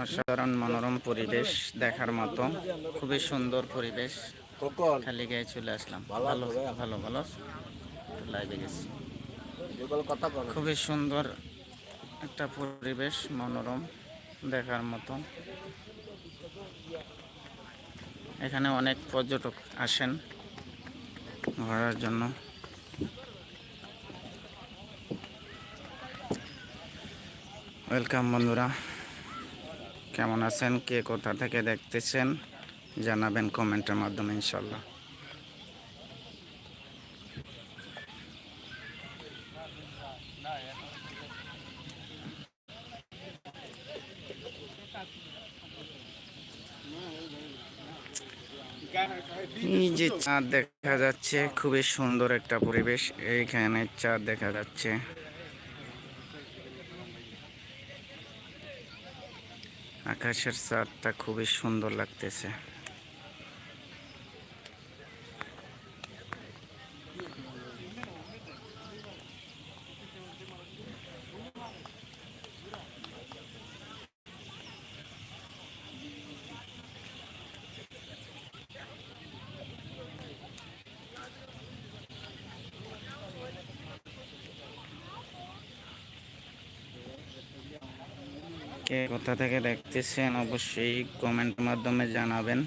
অসাধারণ মনোরম পরিবেশ দেখার মতো। খুবই সুন্দর পরিবেশ। খালি গায়ে চলে আসলাম। ভালো ভালো ভালো ভালো। লাইভে গেছি। খুবই সুন্দর একটা পরিবেশ মনোরম দেখার মতো। এখানে অনেক পর্যটক আসেন ঘোরার জন্য। ওয়েলকাম বন্ধুরা। কেমন আছেন? কে কোথা থেকে দেখতেছেন? জানাবেন কমেন্টের মাধ্যমে ইনশাল্লাহ। যে চাঁদ দেখা যাচ্ছে, খুবই সুন্দর একটা পরিবেশ। এইখানে চাঁদ দেখা যাচ্ছে। আকাশের চাঁদটা খুবই সুন্দর লাগতেছে। কে কোথা থেকে দেখতেছেন অবশ্যই কমেন্টের মাধ্যমে জানাবেন।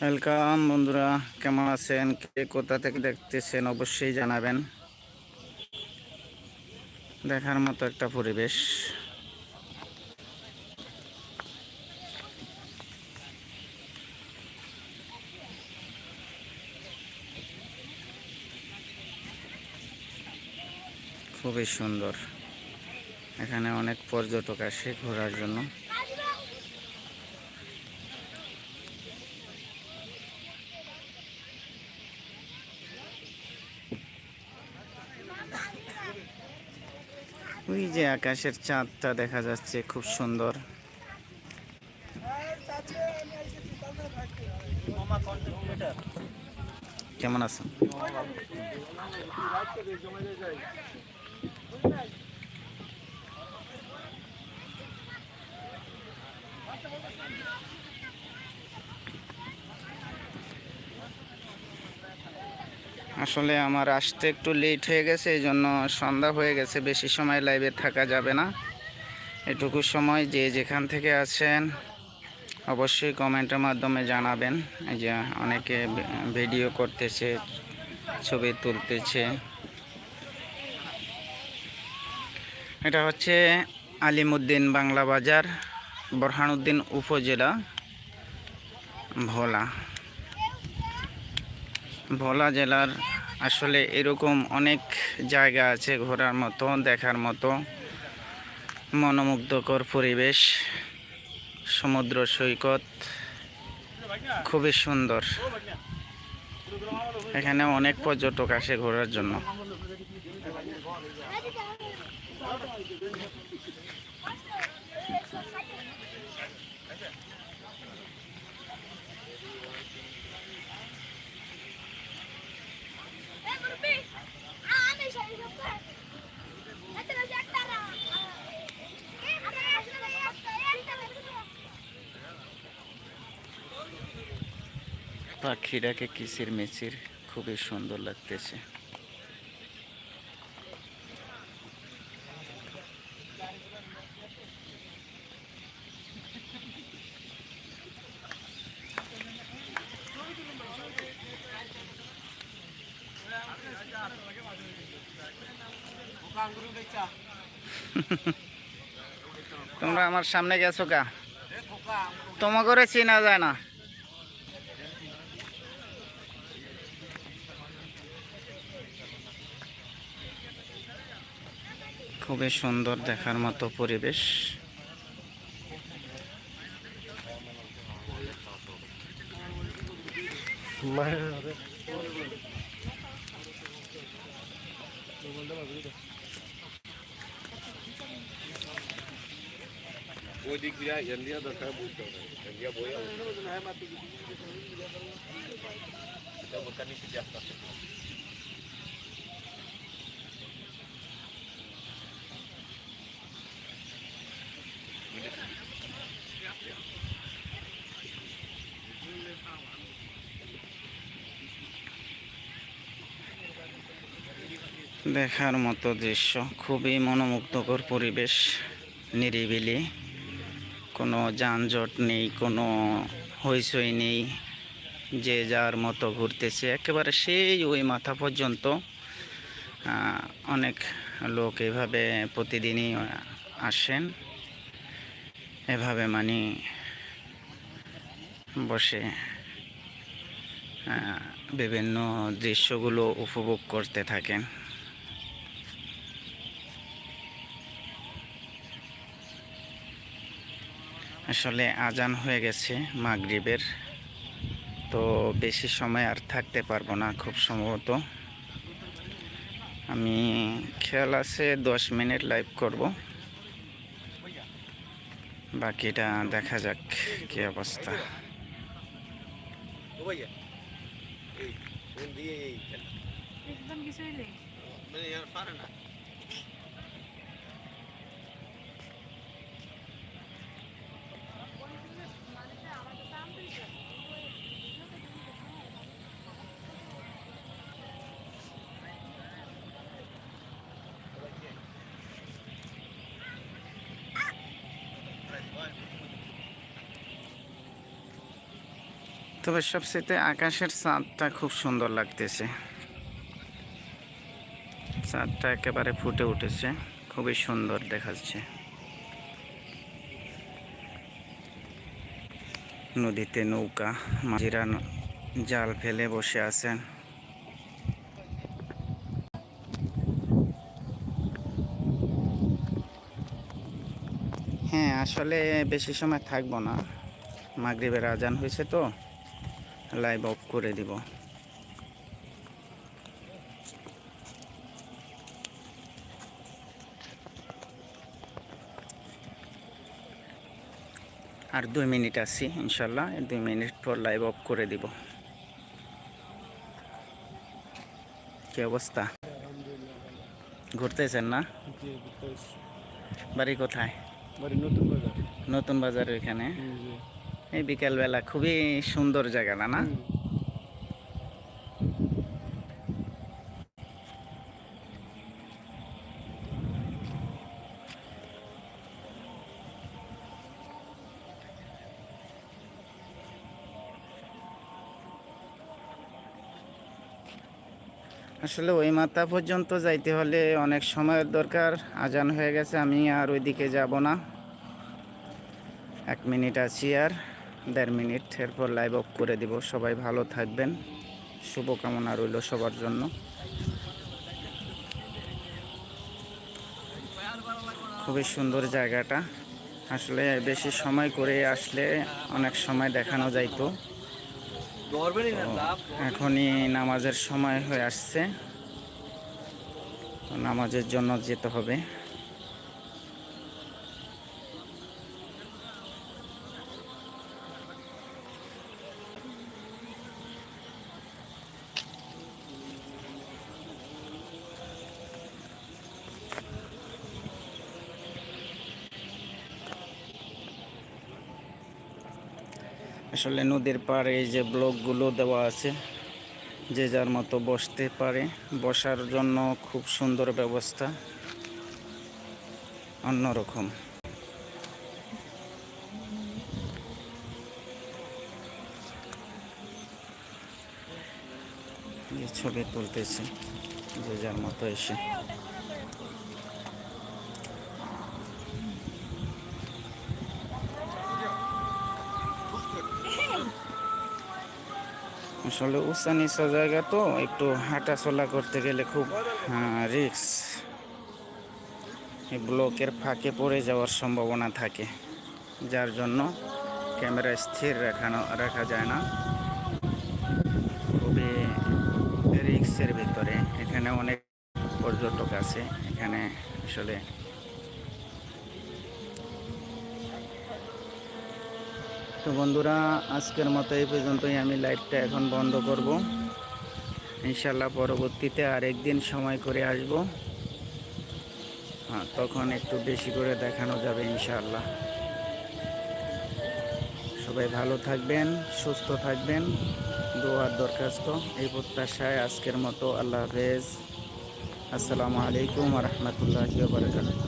ওয়েলকাম বন্ধুরা, কেমন আছেন? কে কোথা থেকে দেখতেছেন অবশ্যই জানাবেন। দেখার মতো একটা পরিবেশ। খুবই সুন্দর। এখানে অনেক পর্যটক আসে ঘোরার জন্য। ওই যে আকাশের চাঁদটা দেখা যাচ্ছে খুব সুন্দর। কেমন আছেন আসলে আমার আসতে একটু লেট হয়ে গেছে এই জন্য সন্ধ্যা হয়ে গেছে। বেশি সময় লাইভে থাকা যাবে না। এটুকু সময় যে যেখান থেকে আছেন, অবশ্যই কমেন্টের মাধ্যমে জানাবেন। এই যে অনেকে ভিডিও করতেছে, ছবি তুলতেছে। এটা হচ্ছে আলিমুদ্দিন বাংলা বাজার, বোরহানুদ্দিন উপজেলা, ভোলা। ভোলা জেলার আসলে এরকম অনেক জায়গা আছে ঘোরার মতো, দেখার মতো। মনোমুগ্ধকর পরিবেশ, সমুদ্র সৈকত, খুবই সুন্দর। এখানে অনেক পর্যটক আসে ঘোরার জন্য। পাখিটাকে কিসির মিচির? খুবই সুন্দর লাগতেছে। তোমরা আমার সামনে গেছো কা? তোমাকে চেনা যায় না। খুবই সুন্দর দেখার মতো পরিবেশ। ওই দিক দিয়ে ইন্ডিয়া দরকার বুঝতে হবে ইন্ডিয়া বই এটা বোকার নিচে দিয়ে আস্তে আস্তে দেখার মতো দৃশ্য। খুবই মনোমুগ্ধকর পরিবেশ, নিরিবিলি। কোনো যানজট নেই, কোনো হইচই নেই। যে যার মতো ঘুরতেছে। একেবারে সেই ওই মাথা পর্যন্ত অনেক লোক এভাবে প্রতিদিনই আসেন। এভাবে মানে বসে বিভিন্ন দৃশ্যগুলো উপভোগ করতে থাকেন। আসলে আজান হয়ে গেছে মাগরিবের। তো বেশি সময় আর থাকতে পারব না খুব সম্ভবত। আমি খেয়াল আছে দশ মিনিট লাইভ করব। বাকিটা দেখা যাক কি অবস্থা। ও ভাইয়া এই কোন দিয়ে এই খেলা একদম কিছুই নেই তবে সবচেয়ে আকাশের চাঁদটা খুব সুন্দর লাগতেছে। চাঁদটা একেবারে ফুটে উঠেছে, খুবই সুন্দর দেখাচ্ছে। নদীতে নৌকা, মাঝিরা জাল ফেলে বসে আছেন। হ্যাঁ আসলে বেশি সময় থাকব না। মাগরিবের আজান হয়েছে তো। লাইভ অফ করে দিব। আর দুই মিনিট আছি ইনশাল্লাহ। দুই মিনিট পর লাইভ অফ করে দিব। কি অবস্থা? ঘুরতেছেন না? বাড়ি কোথায়? বাড়ি নতুন বাজার। নতুন এখানে? এই বিকালবেলা খুবই সুন্দর জায়গাটা না? আসলে ওই মাথা পর্যন্ত যাইতে হলে অনেক সময়ের দরকার, আজান হয়ে গেছে, আমি আর ওইদিকে যাব না। এক মিনিট আছি আর। দেড় মিনিট, এরপর লাইভ অফ করে দিব। সবাই ভালো থাকবেন। শুভকামনা রইল সবার জন্য। খুবই সুন্দর জায়গাটা। আসলে বেশি সময় করে আসলে অনেক সময় দেখানো যাইতো। এখনই নামাজের সময় হয়ে আসছে। নামাজের জন্য যেতে হবে। আসলে নদীর পাড়ে এই যে ব্লকগুলো দেওয়া আছে, যে যার মতো বসতে পারে। বসার জন্য খুব সুন্দর ব্যবস্থা, অন্যরকম। ছবি তুলতেছে, যে যার মতো এসে। আসলে উঁচা নিচা জায়গা তো, একটু হাঁটা চলা করতে গেলে খুব রিক্স এই ব্লকের ফাঁকে পড়ে যাওয়ার সম্ভাবনা থাকে, যার জন্য ক্যামেরা স্থির রাখানো, রাখা যায় না। খুবই রিক্সের ভিতরে, এখানে অনেক পর্যটক আছে, এখানে আসলে তো বন্ধুরা, আজকের মতো এই পর্যন্তই আমি লাইভটা এখন বন্ধ করব। ইনশাল্লাহ পরবর্তীতে আরেকদিন সময় করে আসব। হ্যাঁ তখন একটু বেশি করে দেখানো যাবে ইনশাআল্লাহ। সবাই ভালো থাকবেন, সুস্থ থাকবেন। দোয়ার দরখাস্ত এই প্রত্যাশায় আজকের মতো আল্লাহ হাফেজ। আসসালামু আলাইকুম রহমতুল্লাহ বারকাতুহ।